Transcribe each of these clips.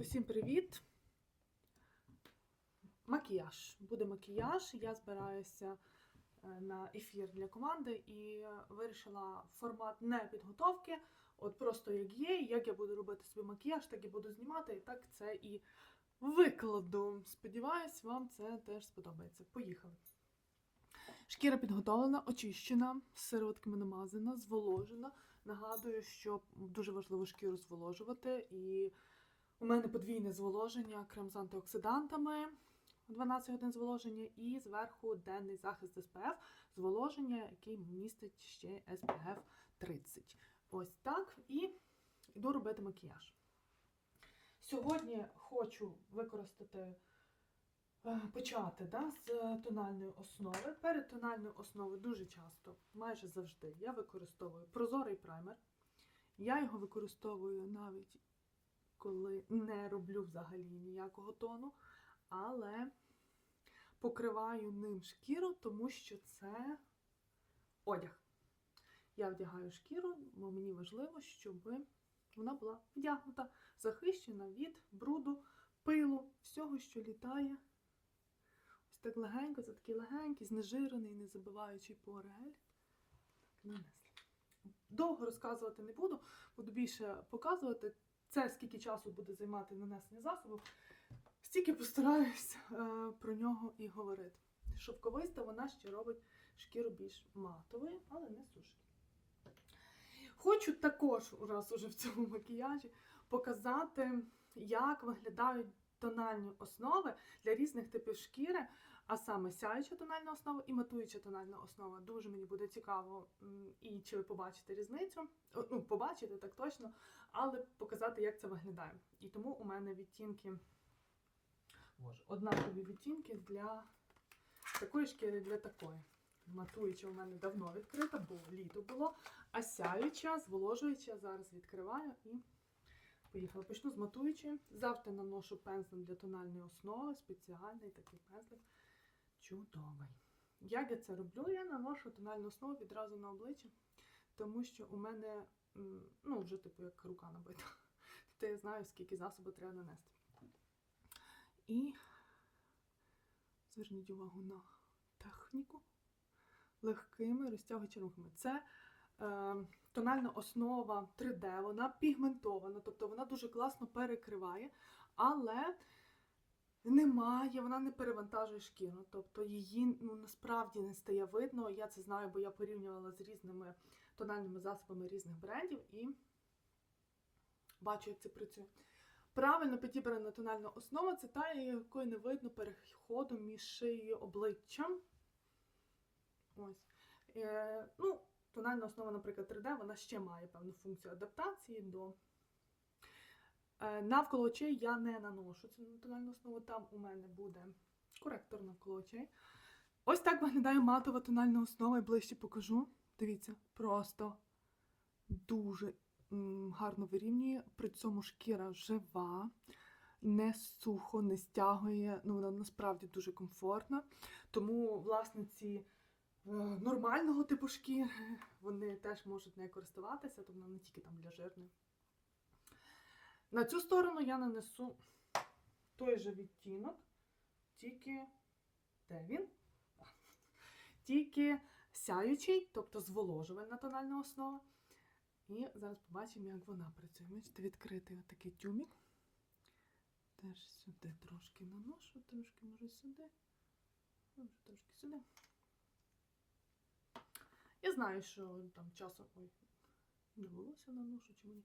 Усім привіт! Макіяж. Буде макіяж. Я збираюся е, на ефір для команди і вирішила формат не підготовки, от просто як є, як я буду робити собі макіяж, так і буду знімати, і так це і викладу. Сподіваюсь, вам це теж сподобається. Поїхали. Шкіра підготовлена, очищена, сироватками намазана, зволожена. Нагадую, що дуже важливо шкіру зволожувати. І у мене подвійне зволоження, крем з антиоксидантами, 12 годин зволоження, і зверху денний захист SPF, зволоження, який містить ще SPF 30. Ось так. І йду робити макіяж. Сьогодні хочу використати, е, почати да, з тональної основи. Перед тональною основою дуже часто, майже завжди, я використовую прозорий праймер. Я його використовую навіть коли не роблю взагалі ніякого тону, але покриваю ним шкіру, тому що це одяг. Я вдягаю шкіру, бо мені важливо, щоб вона була вдягнута, захищена від бруду, пилу, всього, що літає. Ось так легенько, це такий легенький, знежирений, не забиваючий пори гель. Так, нанесли. Довго розказувати не буду, буду більше показувати. Це скільки часу буде займати нанесення засобу, стільки постараюсь е, про нього і говорити. Шовковиста вона ще робить шкіру більш матовою, але не сушки. Хочу також, раз уже в цьому макіяжі, показати, як виглядають тональні основи для різних типів шкіри, а саме сяюча тональна основа і матуюча тональна основа. Дуже мені буде цікаво, і чи ви побачите різницю. Ну, побачите так точно, але показати, як це виглядає. І тому у мене відтінки, боже, однакові відтінки для такої шкіри, для такої. Матуюча у мене давно відкрита, бо літо було. А сяюча, зволожуюча, зараз відкриваю і поїхала. Почну з матуючої. Завжди наношу пензлем для тональної основи, спеціальний такий пензлик. Чудовий. Як я це роблю? Я наношу тональну основу відразу на обличчя, тому що у мене, ну, вже типу як рука набита. Тобто я знаю, скільки засобу треба нанести. І зверніть увагу на техніку легкими розтягуючими рухами. Це е, тональна основа 3D, вона пігментована, тобто вона дуже класно перекриває, але немає, вона не перевантажує шкіру. Тобто її ну, насправді не стає видно. Я це знаю, бо я порівнювала з різними тональними засобами різних брендів і бачу, як це працює. Правильно підібрана тональна основа це та, якої не видно переходу між шиєю обличчям. Ось. Е, ну, тональна основа, наприклад, 3D, вона ще має певну функцію адаптації до. Е, навколо очей я не наношу цю тональну основу, там у мене буде коректор навколо очей. Ось так виглядає матова тональна основа, і ближче покажу. Дивіться, просто дуже гарно вирівнює. При цьому шкіра жива, не сухо, не стягує. Ну, вона насправді дуже комфортна. Тому власниці е, нормального типу шкіри вони теж можуть нею користуватися, тобто вона не тільки там для жирної. На цю сторону я нанесу той же відтінок, тільки де він? Тільки сяючий, тобто зволожувальна тональна основа. І зараз побачимо, як вона працює. Бачите, відкритий отакий тюмік. Теж сюди трошки наношу, трошки може сюди, може трошки сюди. Я знаю, що там часом. Ой, не волосся наношу чи мені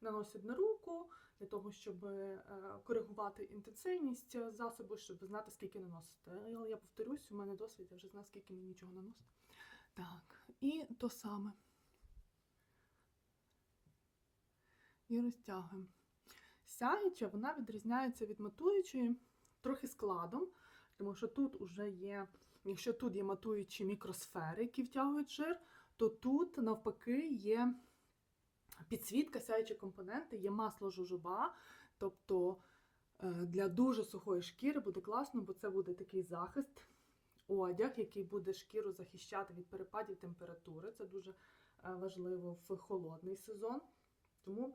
наносять на руку для того, щоб е, коригувати інтенсивність засобу, щоб знати, скільки наносити. Але я повторюсь, у мене досвід, я вже знаю, скільки мені нічого наносити. Так, і то саме. І розтягуємо. Сяюча, вона відрізняється від матуючої трохи складом, тому що тут уже є, якщо тут є матуючі мікросфери, які втягують жир, то тут навпаки є підсвітка, сяючі компоненти, є масло жожоба. Тобто е, для дуже сухої шкіри буде класно, бо це буде такий захист, одяг, який буде шкіру захищати від перепадів температури. Це дуже е, важливо в холодний сезон. Тому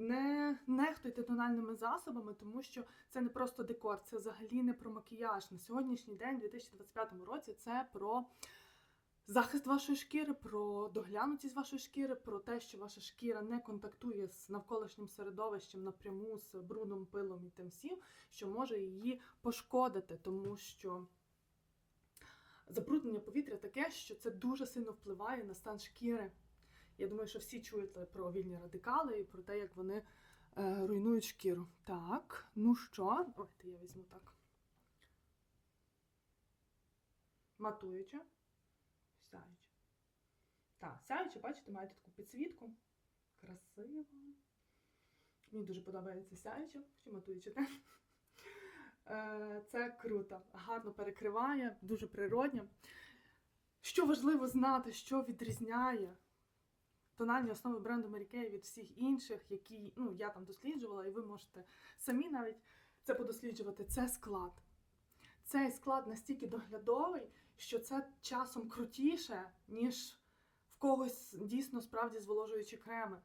Не нехтуйте тональними засобами, тому що це не просто декор, це взагалі не про макіяж. На сьогоднішній день, у 2025 році, це про захист вашої шкіри, про доглянутість вашої шкіри, про те, що ваша шкіра не контактує з навколишнім середовищем напряму, з брудом, пилом і тим всім, що може її пошкодити, тому що забруднення повітря таке, що це дуже сильно впливає на стан шкіри. Я думаю, що всі чуєте про вільні радикали і про те, як вони е, руйнують шкіру. Так, ну що, давайте я візьму так. Матуюча, сяюча. Так, сяюча, бачите, маєте таку підсвітку. Красиво. Мені дуже подобається сяюча, чи матуюча те. Е, Це круто, гарно перекриває, дуже природньо. Що важливо знати, що відрізняє тональні основи бренду Mary Kay від всіх інших, які ну, я там досліджувала, і ви можете самі навіть це подосліджувати. Це склад. Цей склад настільки доглядовий, що це часом крутіше, ніж в когось дійсно справді зволожуючі креми.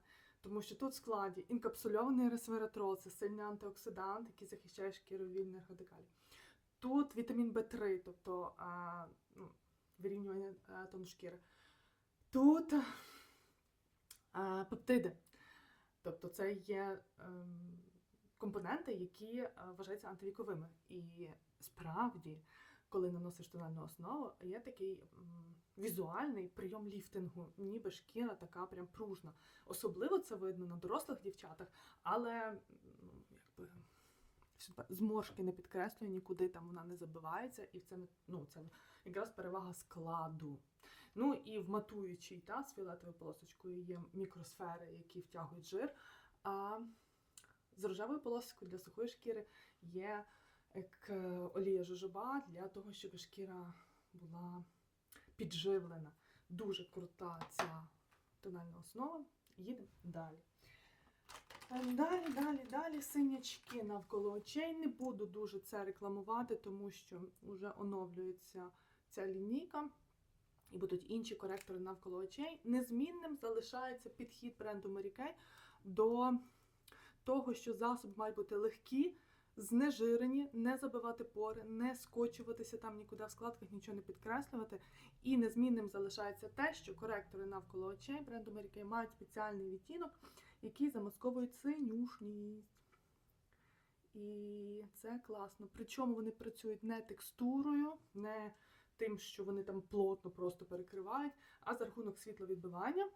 Тому що тут в складі інкапсульований ресвератрол, це сильний антиоксидант, який захищає шкіру вільних радикалів. Тут вітамін В3, тобто а, ну, вирівнювання а, тону шкіри. Тут а, пептиди. Тобто це є ем, компоненти, які е, вважаються антивіковими. І справді, коли наносиш тональну основу, є такий м, візуальний прийом ліфтингу, ніби шкіра така прям пружна. Особливо це видно на дорослих дівчатах, але ну, якби зморшки не підкреслює нікуди, там вона не забивається, і це ну, це якраз перевага складу. Ну і в матуючій та, з фіолетовою полосочкою є мікросфери, які втягують жир. А з рожевою полосочкою для сухої шкіри є як е, олія жожоба для того, щоб шкіра була підживлена. Дуже крута ця тональна основа. Їдемо далі. Е, Далі, далі, далі синячки навколо очей. Не буду дуже це рекламувати, тому що вже оновлюється ця лінійка. І будуть інші коректори навколо очей. Незмінним залишається підхід бренду Mary Kay до того, що засоби мають бути легкі, знежирені, не забивати пори, не скочуватися там нікуди в складках, нічого не підкреслювати. І незмінним залишається те, що коректори навколо очей бренду Mary мають спеціальний відтінок, який замасковують синюшність. І це класно. Причому вони працюють не текстурою, не тим, що вони там плотно просто перекривають, а за рахунок світловідбивання.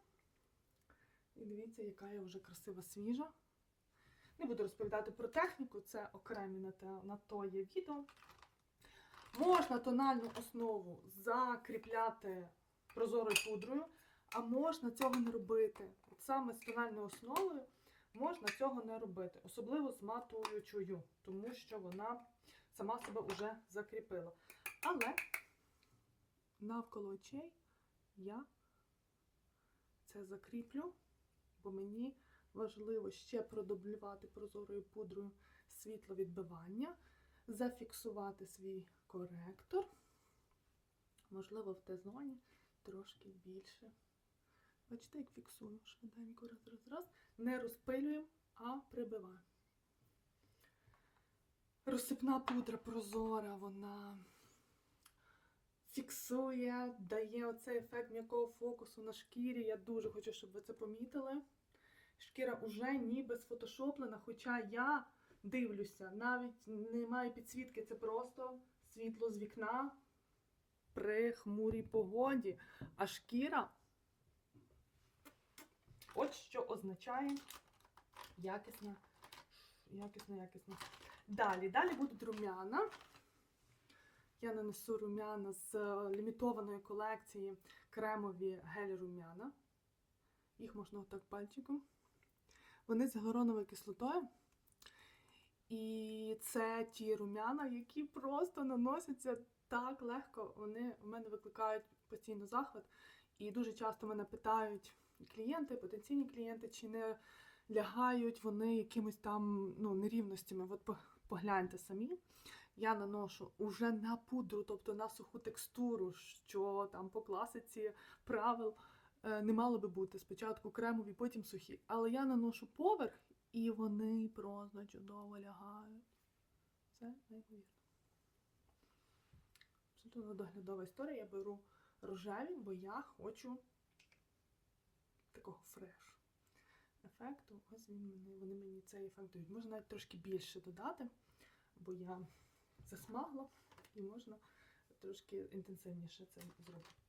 І дивіться, яка я вже красива свіжа. Не буду розповідати про техніку, це окремі на, те, на то є відео. Можна тональну основу закріпляти прозорою пудрою, а можна цього не робити. От саме з тональною основою можна цього не робити, особливо з матуючою, тому що вона сама себе вже закріпила. Але навколо очей я це закріплю, бо мені важливо ще продублювати прозорою пудрою світловідбивання, зафіксувати свій коректор. Можливо, в Т-зоні трошки більше. Бачите, як фіксую швиденько раз, раз, раз. Не розпилюємо, а прибиваємо. Розсипна пудра прозора, вона фіксує, дає оцей ефект м'якого фокусу на шкірі. Я дуже хочу, щоб ви це помітили. Шкіра уже ніби сфотошоплена, хоча я дивлюся, навіть немає підсвітки, це просто світло з вікна при хмурій погоді. А шкіра от що означає якісна, якісна, якісна. Далі, далі будуть рум'яна. Я нанесу рум'яна з лімітованої колекції кремові гелі рум'яна. Їх можна отак пальчиком. Вони з гіалуроновою кислотою. І це ті рум'яна, які просто наносяться так легко. Вони в мене викликають постійно захват. І дуже часто мене питають клієнти, потенційні клієнти, чи не лягають вони якимись там ну, нерівностями. От погляньте самі. Я наношу уже на пудру, тобто на суху текстуру, що там по класиці правил не мало би бути. Спочатку кремові, потім сухі. Але я наношу поверх І вони просто чудово лягають. Це неймовірно. Абсолютно доглядова історія. Я беру рожеві, бо я хочу такого фреш ефекту. Ось він мені, вони мені цей ефект дають. Можна навіть трошки більше додати, бо я засмагла і можна трошки інтенсивніше це зробити.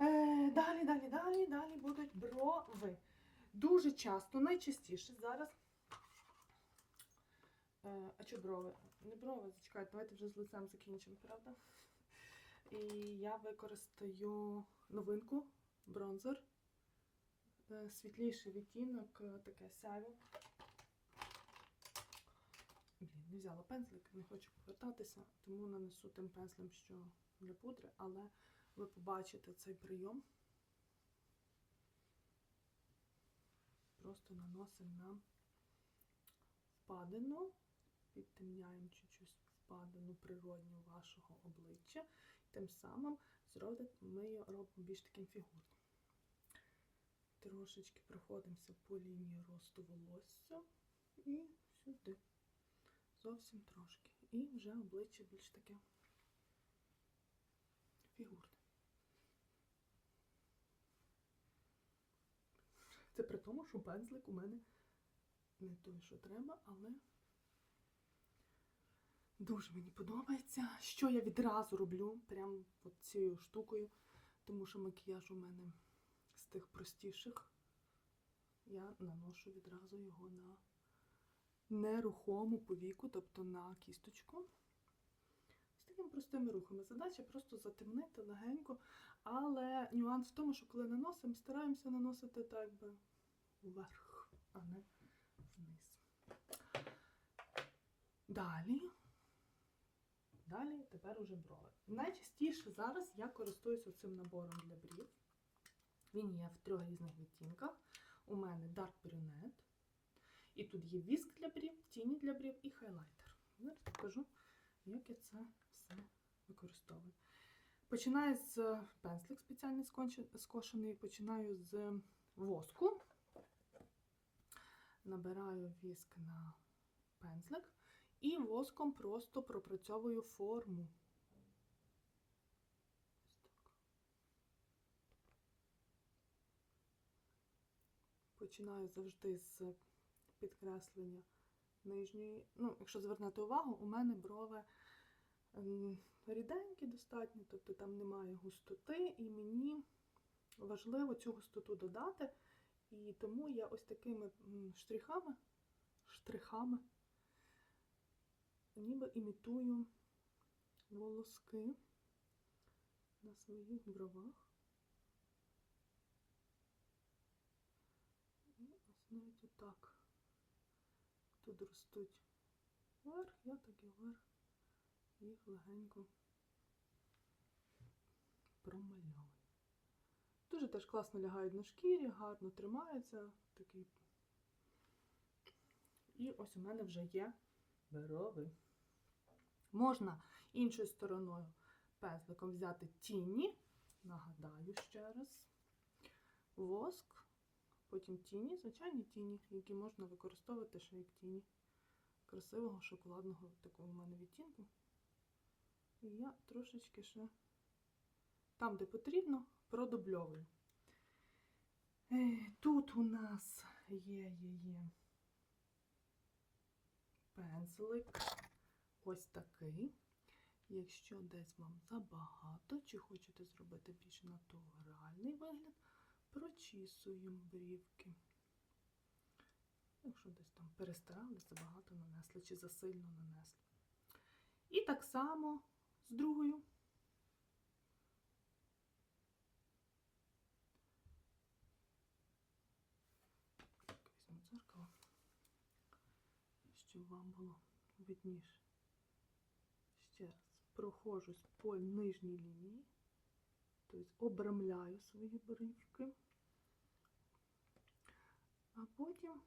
Е, далі, далі, далі, далі будуть брови. Дуже часто, найчастіше зараз. Е, а що брови? Не брови, зачекайте, давайте вже з лицем закінчимо, правда? І я використаю новинку, бронзер. Е, Світліший відтінок, е, таке сяйво. Блін, не взяла пензлик, не хочу повертатися, тому нанесу тим пензлем, що для пудри, але ви побачите цей прийом. Просто наносимо на впадину, підтемняємо чуть-чуть впадину природню вашого обличчя. Тим самим ми його робимо більш таким фігурним. Трошечки проходимося по лінії росту волосся і сюди. Зовсім трошки. І вже обличчя більш таке фігурне. Це при тому, що пензлик у мене не той, що треба, але дуже мені подобається. Що я відразу роблю, прям цією штукою, тому що макіяж у мене з тих простіших. Я наношу відразу його на нерухому повіку, тобто на кісточку. З такими простими рухами. Задача просто затемнити легенько, але нюанс в тому, що коли наносимо, стараємося наносити так би вверх, а не вниз. Далі. Далі тепер уже брови. Найчастіше зараз я користуюся цим набором для брів. Він є в трьох різних відтінках. У мене Dark Brunette. І тут є віск для брів, тіні для брів і хайлайтер. Зараз покажу, як я це все використовую. Починаю з пензлик спеціально скошений, починаю з воску. Набираю віск на пензлик і воском просто пропрацьовую форму. Починаю завжди з підкреслення нижньої. Ну, якщо звернути увагу, у мене брови ем, ріденькі достатньо, тобто там немає густоти, і мені важливо цю густоту додати. І тому я ось такими штрихами, штрихами, ніби імітую волоски на своїх бровах. І ось навіть отак. Тут ростуть вверх, я так і вверх їх легенько промальовую. Дуже теж класно лягають на шкірі, гарно тримаються. Такий. І ось у мене вже є брови. Можна іншою стороною пензликом взяти тіні, нагадаю ще раз, воск, потім тіні, звичайні тіні, які можна використовувати ще як тіні красивого шоколадного такого в мене відтінку. І я трошечки ще там, де потрібно, продубльовую. Е, Тут у нас є, є пензлик ось такий. Якщо десь вам забагато, чи хочете зробити більш натуральний вигляд, прочісуємо брівки. Якщо десь там перестарали, забагато нанесли, чи засильно нанесли. І так само з другою. Так, візьму дзеркало, щоб вам було видніше. Ще раз прохожусь по нижній лінії, тобто обрамляю свої брівки, а потім.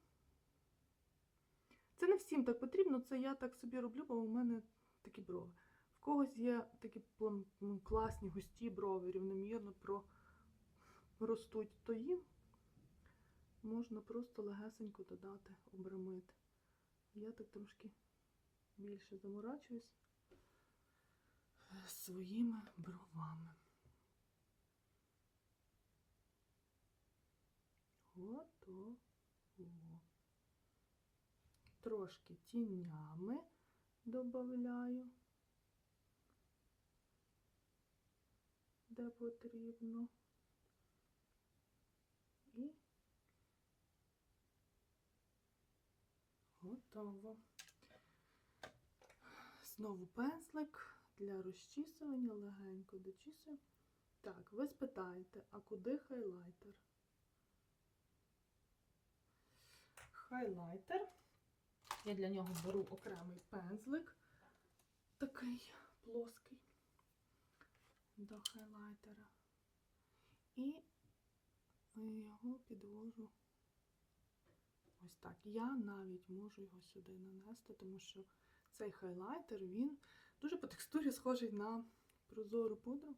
Це не всім так потрібно, це я так собі роблю, бо у мене такі брови. В когось є такі класні густі брови, рівномірно про... ростуть, то їм можна просто легесенько додати, обрамити. Я так трошки більше заморачуюсь своїми бровами. Готово. Трошки тінями додаю, де потрібно. І готово. Знову пензлик для розчісування, легенько дочісую. Так, ви спитаєте, а куди хайлайтер? Хайлайтер. Я для нього беру окремий пензлик, такий плоский до хайлайтера. І його підвожу ось так. Я навіть можу його сюди нанести, тому що цей хайлайтер, він дуже по текстурі схожий на прозору пудру.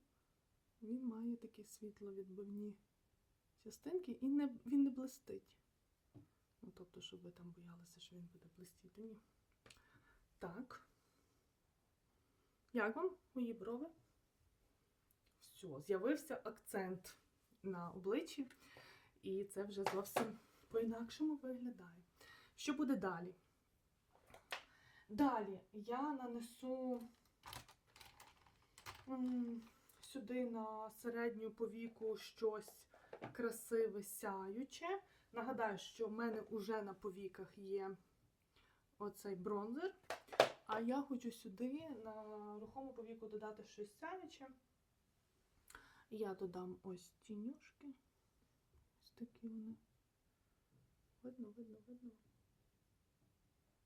Він має такі світловідбивні частинки і не, він не блистить. Ну, тобто, щоб ви там боялися, що він буде блистіти. Ні. Так. Як вам мої брови? Все, з'явився акцент на обличчі, і це вже зовсім по-інакшому виглядає. Що буде далі? Далі я нанесу сюди на середню повіку щось красиве сяюче. Нагадаю, що в мене вже на повіках є оцей бронзер, а я хочу сюди на рухому повіку додати щось сяюче. Я додам ось тінюшки. Ось такі вони. Видно, видно, видно.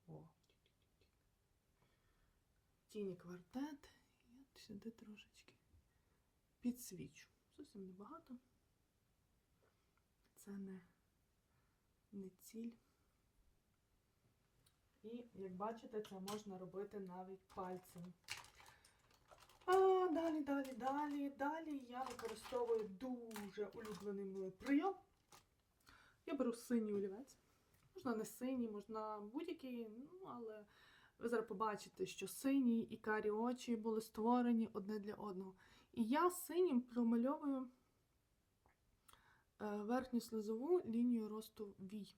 О. Тіні квартет. І от сюди трошечки підсвічу. Зовсім небагато. Це не, не ціль. І, як бачите, це можна робити навіть пальцем. А далі, далі, далі, далі я використовую дуже улюблений мною прийом. Я беру синій олівець. Можна не синій, можна будь-який, ну, але ви зараз побачите, що синій і карі очі були створені одне для одного. І я синім промальовую е, верхню слизову лінію росту вій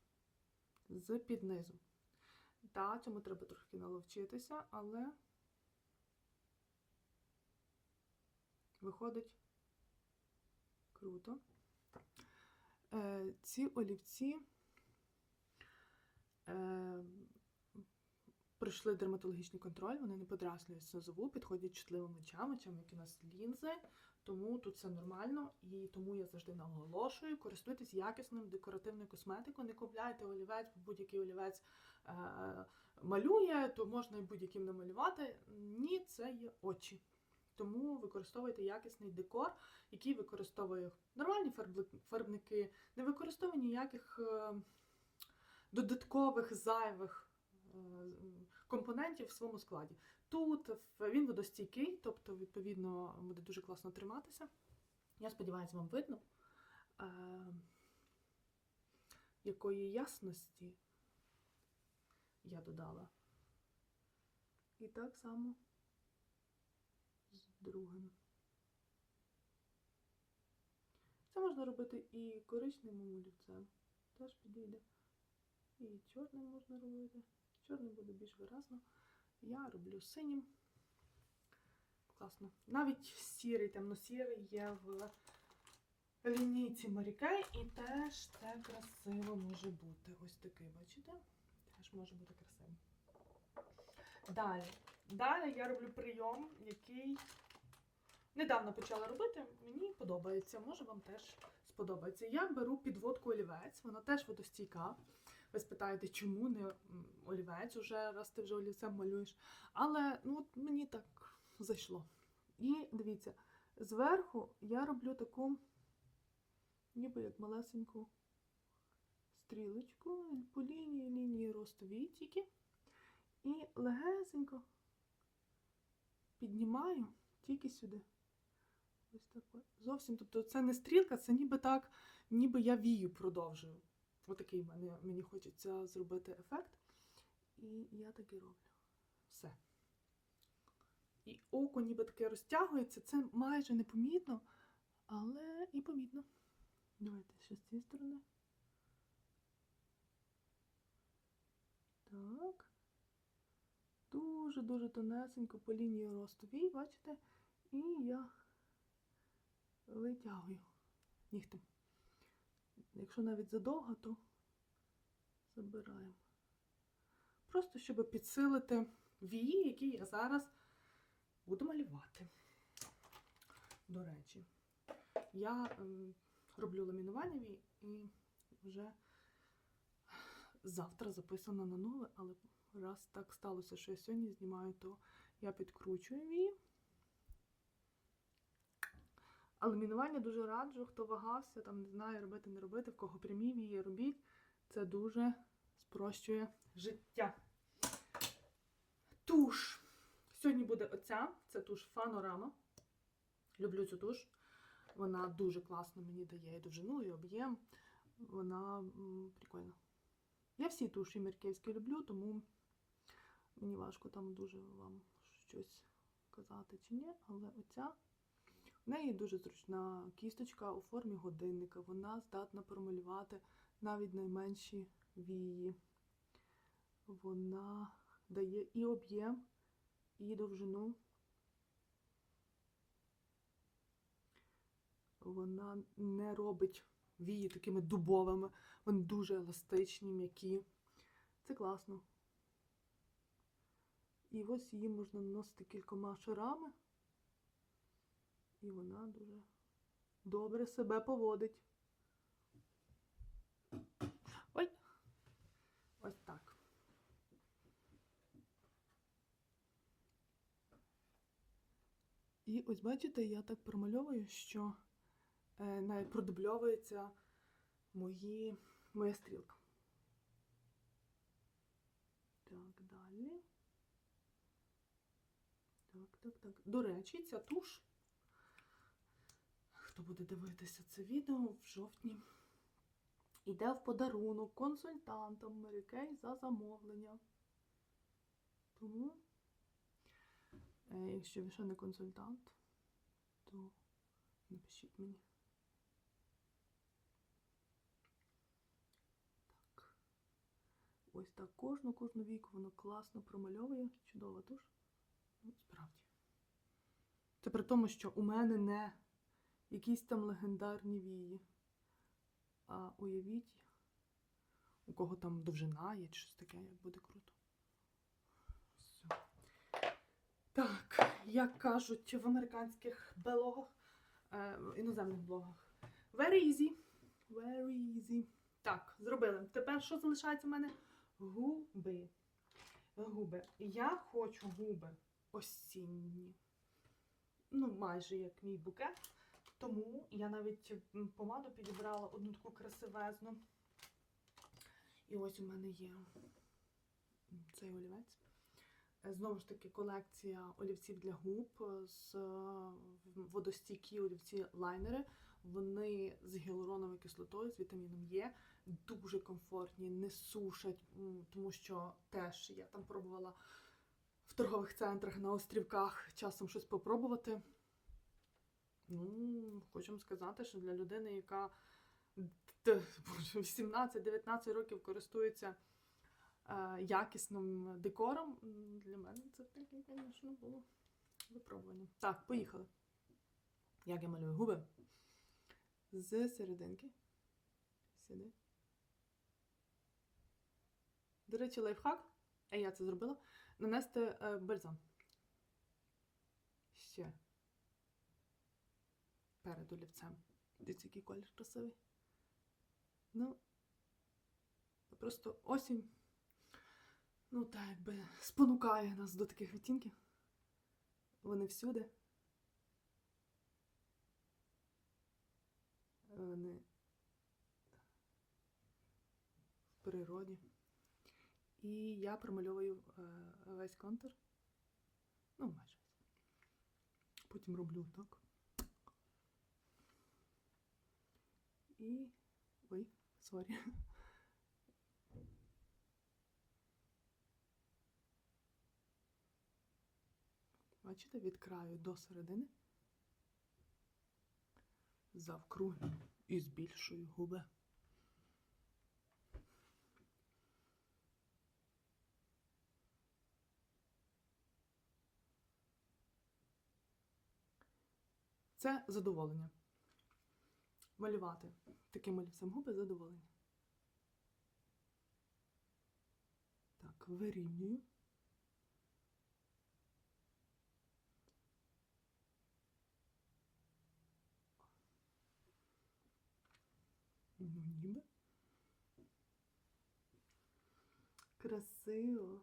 з під низу. Так, цьому треба трохи наловчитися, але виходить круто. Е, ці олівці е, пройшли дерматологічний контроль, вони не подраслюють сльозову, підходять чутливим очам, очам, які у нас лінзи, тому тут все нормально, і тому я завжди наголошую, користуйтесь якісним декоративною косметикою, не купляйте олівець, бо будь-який олівець е, малює, то можна і будь-яким намалювати. Ні, це є очі. Тому використовуйте якісний декор, який використовує нормальні фарбники, не використовує ніяких е, додаткових зайвих е, компонентів в своєму складі. Тут він водостійкий, тобто, відповідно, буде дуже класно триматися. Я сподіваюся, вам видно, е, якої ясності я додала. І так само другим. Це можна робити і коричневим олівцем. Теж підійде. І чорним можна робити. Чорним буде більш виразно. Я роблю синім. Класно. Навіть сірий, темно-сірий є в лінійці Марікей, і теж це красиво може бути. Ось такий, бачите? Теж може бути красивим. Далі. Далі я роблю прийом, який недавно почала робити. Мені подобається, може вам теж сподобається. Я беру підводку олівець, вона теж водостійка. Ви спитаєте, чому не олівець уже, раз ти вже олівцем малюєш. Але ну, от мені так зайшло. І дивіться, зверху я роблю таку, ніби як малесеньку стрілочку по лінії лінії росту вітіки. І легесенько піднімаю тільки сюди. Ось так. Зовсім, тобто це не стрілка, це ніби так, ніби я вію продовжую. Отакий мене, мені хочеться зробити ефект. І я так і роблю. Все. І око ніби таке розтягується. Це майже непомітно, але і помітно. Давайте ще з цієї сторони. Так. Дуже-дуже тонесенько по лінії росту вій, бачите? І я витягую нігтем. Якщо навіть задовго, то забираємо. Просто щоб підсилити вії, які я зараз буду малювати. До речі, я ем, роблю ламінування вій і вже завтра записано на нове, але раз так сталося, що я сьогодні знімаю, то я підкручую вії. А ламінування дуже раджу, хто вагався, там не знає, робити, не робити, в кого прямі вії робіть. Це дуже спрощує життя. Туш. Сьогодні буде оця, це туш Фанорама. Люблю цю туш. Вона дуже класно мені дає і довжину, і об'єм. Вона м, прикольна. Я всі туші мірківські люблю, тому мені важко там дуже вам щось казати чи ні, але оця. В неї дуже зручна кісточка у формі годинника. Вона здатна промалювати навіть найменші вії. Вона дає і об'єм, і довжину. Вона не робить вії такими дубовими. Вони дуже еластичні, м'які. Це класно. І ось її можна наносити кількома шарами. І вона дуже добре себе поводить. Ой! Ось так. І ось бачите, я так промальовую, що е, навіть продубльовується мої, моя стрілка. Так, далі. Так, так, так. До речі, ця туш хто буде дивитися це відео в жовтні, йде в подарунок консультантам Kay за замовлення. Тому, е, якщо ви ще не консультант, то напишіть мені. Так. Ось так кожну кожну віку воно класно промальовує. Чудова туш. Ну, справді. Це при тому, що у мене не якісь там легендарні вії. А уявіть, у кого там довжина є чи щось таке, як буде круто. Все. Так, як кажуть в американських блогах, е, іноземних блогах. Very easy. Very easy. Так, зробили. Тепер що залишається в мене? Губи. Губи. Я хочу губи осінні. Ну, майже як мій букет. Тому я навіть помаду підібрала одну таку красивезну. І ось у мене є цей олівець. Е, Знову ж таки, колекція олівців для губ з е, водостійкі олівці лайнери. Вони з гіалуроновою кислотою, з вітаміном Е, дуже комфортні, не сушать, тому що теж я там пробувала в торгових центрах на острівках часом щось попробувати. Ну, хочемо сказати, що для людини, яка 18-19 років користується е, якісним декором, для мене це таке, звісно, було випробування. Так, поїхали. Як я малюю губи? З серединки. Сюди. До речі, лайфхак, а я це зробила, нанести е, бальзам. Ще перед олівцем. Дивіться, який колір красивий. Ну, просто осінь, ну, так якби спонукає нас до таких відтінків. Вони всюди. Вони в природі. І я промальовую е, весь контур. Ну, майже. Потім роблю так. і. Ой, сорі. Бачите, від краю до середини завкрую і збільшую губи. Це задоволення. Малювати таким олівцем губи задоволення. Так, вирівнюю. Ну, ніби. Красиво.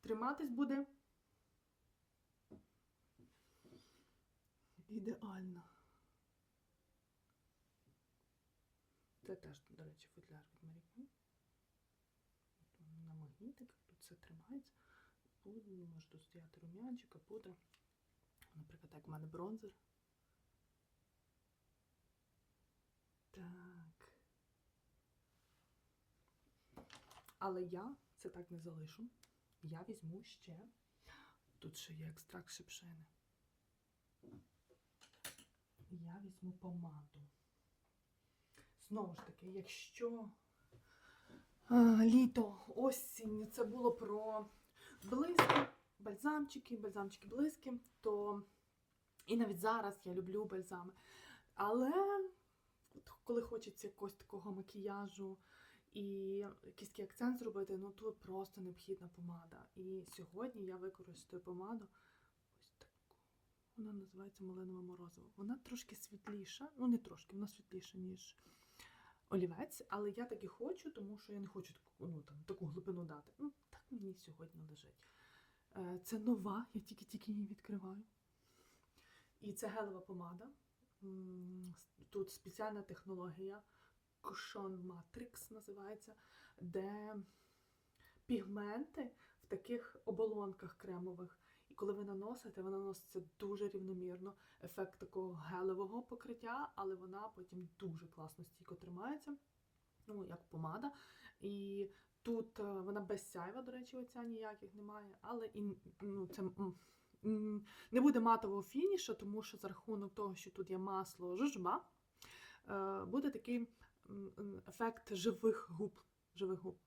Триматись буде ідеально. Це теж, до речі, футляр від Маріки. На магнітиках тут все тримається. Може тут стояти рум'янчика, пудра. Наприклад, як в мене бронзер. Так. Але я це так не залишу. Я візьму ще. Тут ще є екстракт шипшини. Я візьму помаду. Знову ж таки, якщо а, літо, осінь, це було про блиски, бальзамчики, бальзамчики блиски, то і навіть зараз я люблю бальзами. Але от коли хочеться якогось такого макіяжу і якийсь акцент зробити, ну тут просто необхідна помада. І сьогодні я використаю помаду. Вона називається малинове морозиво. Вона трошки світліша, ну не трошки, вона світліша, ніж олівець, але я так і хочу, тому що я не хочу таку, ну, там, таку глибину дати. Ну, так мені сьогодні лежить. Е, Це нова, я тільки-тільки її відкриваю. І це гелева помада. Тут спеціальна технологія Cushion Matrix називається, де пігменти в таких оболонках кремових. Коли ви наносите, вона наноситься дуже рівномірно. Ефект такого гелевого покриття, але вона потім дуже класно стійко тримається, ну, як помада. І тут е, вона безсяйва, до речі, оця ніяких немає, але і ну, це не буде матового фінішу, тому що за рахунок того, що тут є масло жужба, е, буде такий ефект живих губ. Живих губ.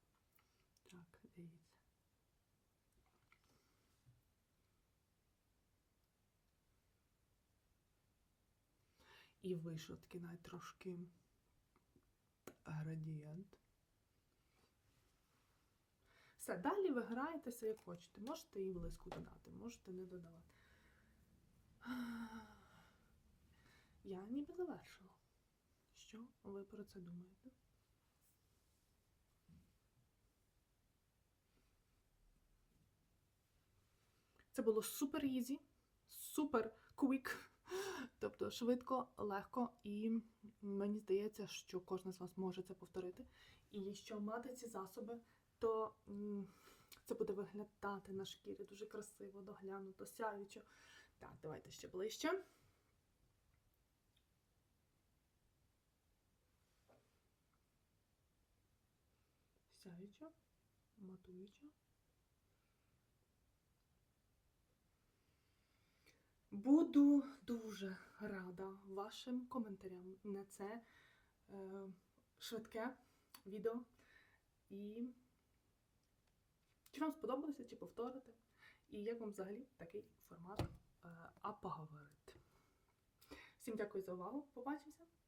Так, дивіться. І вийшов такий навіть трошки градієнт. Все, далі ви граєтеся як хочете. Можете і блиску додати, можете не додавати. Я ніби завершила. Що ви про це думаєте? Це було супер ізі, супер квік. Тобто швидко, легко, і мені здається, що кожен з вас може це повторити. І якщо мати ці засоби, то це буде виглядати на шкірі дуже красиво, доглянуто, сяючо. Так, давайте ще ближче. Сяючо, матуючо. Буду дуже рада вашим коментарям на це е, швидке відео. І чи вам сподобалося, чи повторити, і як вам взагалі такий формат е, а поговорити. Всім дякую за увагу. Побачимося!